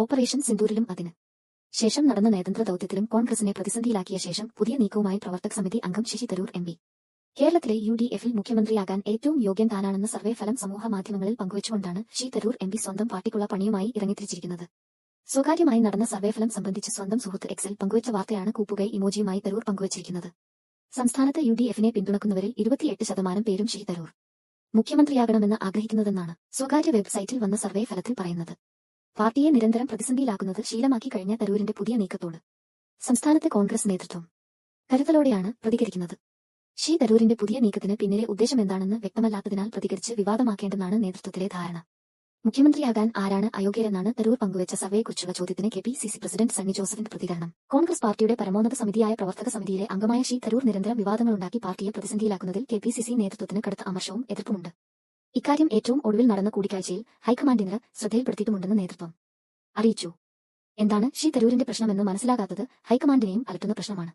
Operation സിന്ദൂരിലും അതിന് ശേഷം നടന്ന നയതന്ത്ര ദൌത്യത്തിലും കോൺഗ്രസിനെ പ്രതിസന്ധിയിലാക്കിയ ശേഷം പുതിയ നീക്കവുമായി പ്രവർത്തക സമിതി അംഗം ശശി തരൂർ എം പി. കേരളത്തിലെ യു ഡി എഫിൽ മുഖ്യമന്ത്രിയാകാൻ ഏറ്റവും യോഗ്യൻ താനാണെന്ന സർവേ ഫലം സമൂഹ മാധ്യമങ്ങളിൽ പങ്കുവച്ചുകൊണ്ടാണ് ശശി തരൂർ എം പി സ്വന്തം പാർട്ടിക്കുള്ള പണിയുമായി ഇറങ്ങിത്തിരിച്ചിരിക്കുന്നത്. സ്വകാര്യമായി നടന്ന സർവേ ഫലം സംബന്ധിച്ച് സ്വന്തം സുഹൃത്ത് എക്സിൽ പങ്കുവച്ച വാർത്തയാണ് കൂപ്പുകൈ ഇമോജിയുമായി തരൂർ പങ്കുവച്ചിരിക്കുന്നത്. സംസ്ഥാനത്ത് യു ഡി എഫിനെ പിന്തുണക്കുന്നവരിൽ ഇരുപത്തിയെട്ട് ശതമാനം പേരും ശശി തരൂർ. മുഖ്യമന്ത്രിയാകണമെന്ന് ആഗ്രഹിക്കുന്നതെന്നാണ് സ്വകാര്യ വെബ്സൈറ്റിൽ വന്ന സർവേ ഫലത്തിൽ പറയുന്നത്. പാർട്ടിയെ നിരന്തരം പ്രതിസന്ധിയിലാക്കുന്നത് ശീലമാക്കി കഴിഞ്ഞ തരൂരിന്റെ പുതിയ നീക്കത്തോട് സംസ്ഥാനത്തെ കോൺഗ്രസ് നേതൃത്വം കരുതലോടെയാണ് പ്രതികരിക്കുന്നത്. ഷീ തരൂരിന്റെ പുതിയ നീക്കത്തിന് പിന്നിലെ ഉദ്ദേശം എന്താണെന്ന് വ്യക്തമല്ലാത്തതിനാൽ പ്രതികരിച്ച് വിവാദമാക്കേണ്ടെന്നാണ് നേതൃത്വത്തിലെ ധാരണ. മുഖ്യമന്ത്രിയാകാൻ ആരാണ് അയോഗ്യരെന്നാണ് തരൂർ പങ്കുവച്ച സർവേയെക്കുറിച്ചുള്ള ചോദ്യത്തിന് K P C C president Sunny ജോസഫിന്റെ പ്രതികരണം. കോൺഗ്രസ് പാർട്ടിയുടെ പരമോന്നത സമിതിയായ പ്രവർത്തക സമിതിയിലെ അംഗമായ ഷീ തരൂർ നിരന്തരം വിവാദങ്ങളുണ്ടാക്കി പാർട്ടിയെ പ്രതിസന്ധിയിലാക്കുന്നതിൽ കെ പി സി സി നേതൃത്വത്തിന് കടുത്ത അമർഷവും എതിർപ്പുമുണ്ട്. ഇക്കാര്യം ഏറ്റവും ഒടുവിൽ നടന്ന കൂടിക്കാഴ്ചയിൽ ഹൈക്കമാൻഡിന് ശ്രദ്ധയിൽപ്പെടുത്തിയിട്ടുമുണ്ടെന്ന് നേതൃത്വം അറിയിച്ചു. എന്താണ് ശ്രീ തരൂരിന്റെ പ്രശ്നമെന്ന് മനസ്സിലാകാത്തത് ഹൈക്കമാൻഡിനെയും അലട്ടുന്ന പ്രശ്നമാണ്.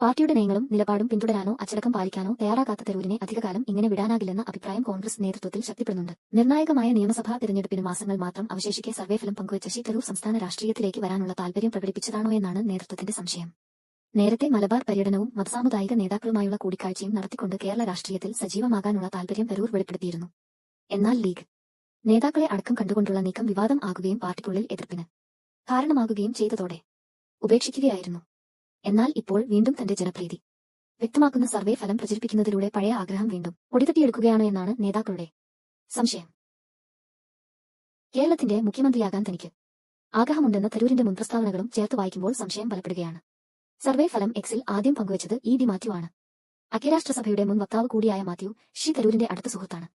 പാർട്ടിയുടെ നയങ്ങളും നിലപാടും പിന്തുടരാനോ അച്ചടക്കം പാലിക്കാനോ തയ്യാറാകാത്ത തരൂരിനെ അധികകാലം ഇങ്ങനെ വിടാനാകില്ലെന്ന അഭിപ്രായം കോൺഗ്രസ് നേതൃത്വത്തിൽ ശക്തിപ്പെടുന്നുണ്ട്. നിർണായകമായ നിയമസഭാ തെരഞ്ഞെടുപ്പിന് മാസങ്ങൾ മാത്രം അവശേഷിക്കെ സർവേ ഫലം പങ്കുവച്ച ശ്രീ തരൂർ സംസ്ഥാന രാഷ്ട്രീയത്തിലേക്ക് വരാനുള്ള താൽപര്യം പ്രകടിപ്പിച്ചതാണോ എന്നാണ് നേതൃത്വത്തിന്റെ സംശയം. നേരത്തെ മലബാർ പര്യടനവും മതസാമുദായിക നേതാക്കളുമായുള്ള കൂടിക്കാഴ്ചയും നടത്തിക്കൊണ്ട് കേരള രാഷ്ട്രീയത്തിൽ സജീവമാകാനുള്ള താൽപര്യം തരൂർ വെളിപ്പെടുത്തിയിരുന്നു. എന്നാൽ ലീഗ് നേതാക്കളെ അടക്കം കണ്ടുകൊണ്ടുള്ള നീക്കം വിവാദം ആകുകയും പാർട്ടിക്കുള്ളിൽ എതിർപ്പിന് കാരണമാകുകയും ചെയ്തതോടെ ഉപേക്ഷിക്കുകയായിരുന്നു. എന്നാൽ ഇപ്പോൾ വീണ്ടും തന്റെ ജനപ്രീതി വ്യക്തമാക്കുന്ന സർവേ ഫലം പ്രചരിപ്പിക്കുന്നതിലൂടെ പഴയ ആഗ്രഹം വീണ്ടും ഒടിതട്ടിയെടുക്കുകയാണോ എന്നാണ് നേതാക്കളുടെ സംശയം. കേരളത്തിന്റെ മുഖ്യമന്ത്രിയാകാൻ തനിക്ക് ആഗ്രഹമുണ്ടെന്ന തരൂരിന്റെ മുൻപ്രസ്താവനകളും ചേർത്ത് വായിക്കുമ്പോൾ സംശയം ബലപ്പെടുകയാണ്. സർവേ ഫലം എക്സിൽ ആദ്യം പങ്കുവച്ചത് ഇ ഡി മാത്യു ആണ്. ഐക്യരാഷ്ട്രസഭയുടെ മുൻ വക്താവ് കൂടിയായ മാത്യു ഷി തരൂരിന്റെ അടുത്ത സുഹൃത്താണ്.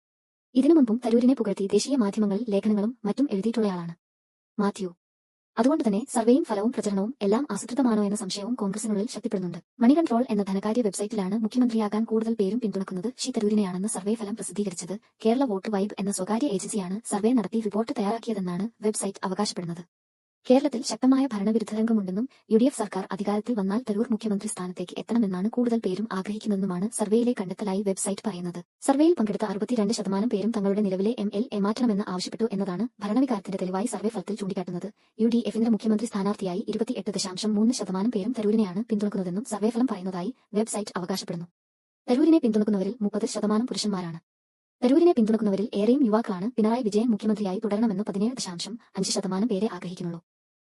ഇതിനു മുമ്പും തരൂരിനെ പുകഴ്ത്തി ദേശീയ മാധ്യമങ്ങളിൽ ലേഖനങ്ങളും മറ്റും എഴുതിയിട്ടുള്ളയാളാണ് മാത്യു. അതുകൊണ്ട് തന്നെ സർവേയും ഫലവും പ്രചരണവും എല്ലാം ആസൂത്രിതമാണോ എന്ന സംശയവും കോൺഗ്രസിനുള്ളിൽ ശക്തിപ്പെടുന്നുണ്ട്. മണി കൺട്രോൾ എന്ന ധനകാര്യ വെബ്സൈറ്റിലാണ് മുഖ്യമന്ത്രിയാകാൻ കൂടുതൽ പേരും പിന്തുണക്കുന്നത് ഷി തരൂരിനെയാണെന്ന് സർവേ ഫലം പ്രസിദ്ധീകരിച്ചത് കേരള വോട്ട് വൈബ് എന്ന സ്വകാര്യ ഏജൻസിയാണ് സർവേ നടത്തി റിപ്പോർട്ട് തയ്യാറാക്കിയതെന്നാണ് വെബ്സൈറ്റ് അവകാശപ്പെടുന്നത്. കേരളത്തിൽ ശക്തമായ ഭരണവിരുദ്ധ രംഗമുണ്ടെന്നും യു ഡി എഫ് സർക്കാർ അധികാരത്തിൽ വന്നാൽ തരൂർ മുഖ്യമന്ത്രി സ്ഥാനത്തേക്ക് എത്തണമെന്നാണ് കൂടുതൽ പേരും ആഗ്രഹിക്കുന്നതെന്നുമാണ് സർവേയിലെ കണ്ടെത്തലായി വെബ്സൈറ്റ് പറയുന്നത്. സർവേയിൽ പങ്കെടുത്ത അറുപത്തിരണ്ട് ശതമാനം പേരും തങ്ങളുടെ നിലവിലെ എം എൽ എ മാറ്റണമെന്ന് ആവശ്യപ്പെട്ടു എന്നതാണ് ഭരണവികാരത്തിന്റെ തെളിവായി സർവേ ഫലത്തിൽ ചൂണ്ടിക്കാട്ടുന്നത്. യു ഡി എഫിന്റെ മുഖ്യമന്ത്രി സ്ഥാനാർത്ഥിയായി ഇരുപത്തിയെട്ട് ദശാംശം മൂന്ന് ശതമാനം പേരും തരൂരിനെയാണ് പിന്തുണക്കുന്നതെന്നും സർവേ ഫലം പറയുന്നതായി വെബ്സൈറ്റ് അവകാശപ്പെടുന്നു. തരൂരിനെ പിന്തുണക്കുന്നവരിൽ മുപ്പത് ശതമാനം പുരുഷന്മാരാണ്. തരൂരിനെ പിന്തുണക്കുന്നവരിൽ ഏറെയും യുവാക്കളാണ് പിണറായി വിജയൻ മുഖ്യമന്ത്രിയായി തുടരണമെന്ന് പതിനേഴ് ദശാംശം അഞ്ച് ശതമാനം പേരെ ആഗ്രഹിക്കുന്നുള്ളൂ.